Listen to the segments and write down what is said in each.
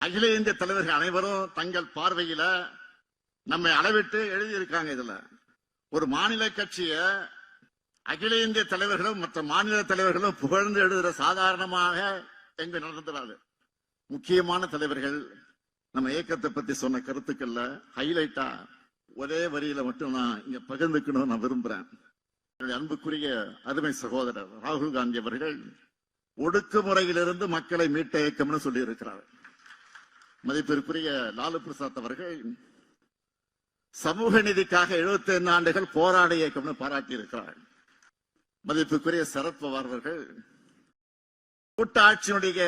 அகில இந்திய தலைவர்கள் அனைவரும் தங்கள் பார்வையில நம்மை அளவிட்டு எழுதியிருக்காங்க இதுல. ஒரு மாநில கட்சிய அகில இந்திய தலைவர்களும் மற்ற மாநில தலைவர்களும் புகழ்ந்து எழுதுற சாதாரணமாக எங்க நடந்துடாது முக்கியமான தலைவர்கள் நம்ம இயக்கத்தை பத்தி சொன்ன கருத்துக்கள்ல ஹைலைட்டா ஒரே வரியில மட்டும் நான் இங்க பகிர்ந்துக்கணும்னு நான் விரும்புறேன். என்னுடைய அன்புக்குரிய அருமை சகோதரர் ராகுல் காந்தி அவர்கள் ஒடுக்குமுறையிலிருந்து மக்களை மீட்ட இயக்கம்னு சொல்லி இருக்கிறார் மதிப்பிற்குரிய லாலு பிரசாத் அவர்கள் சமூக நீதிக்காக 75 ஆண்டுகள் போராட இயக்கம்னு பாராட்டி இருக்கிறார் மதிப்புக்குரிய சரத்பவார் அவர்கள் கூட்டாட்சியினுடைய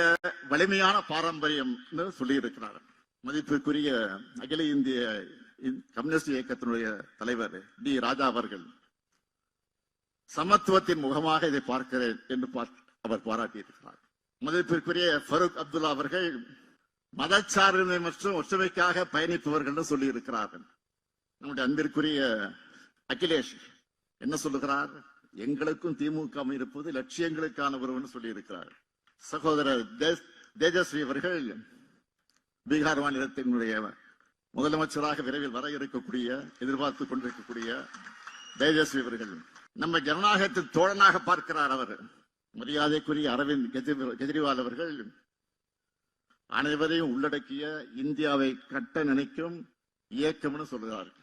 வலிமையான பாரம்பரியம் சொல்லி இருக்கிறார் மதிப்புக்குரிய அகில இந்திய கம்யூனிஸ்ட் இயக்கத்தினுடைய தலைவர் டி ராஜா அவர்கள் சமத்துவத்தின் முகமாக இதை பார்க்கிறேன் என்று பார்- அவர் பாராட்டியிருக்கிறார். மதிப்பிற்குரிய ஃபருக் அப்துல்லா அவர்கள் மதச்சார்பின்மை மற்றும் ஒற்றுமைக்காக பயணிப்பவர்கள் சொல்லி இருக்கிறார்கள் நம்முடைய அன்பிற்குரிய அகிலேஷ் என்ன சொல்லுகிறார்? எங்களுக்கும் திமுக இருப்பது லட்சியங்களுக்கான ஒருவன் சொல்லி இருக்கிறார் சகோதரர் தேஜஸ்வி அவர்கள் பீகார் மாநிலத்தினுடைய முதலமைச்சராக விரைவில் வர இருக்கக்கூடிய எதிர்பார்த்து கொண்டிருக்கக்கூடிய தேஜஸ்வி அவர்கள். நம்ம ஜனநாயகத்தின் தோழனாக பார்க்கிறார் அவர். மரியாதைக்குரிய அரவிந்த் கெஜ்ரிவால் அவர்கள் அனைவரையும் உள்ளடக்கிய இந்தியாவை கட்ட நினைக்கும் இயக்கம்னு சொல்கிறார்கள்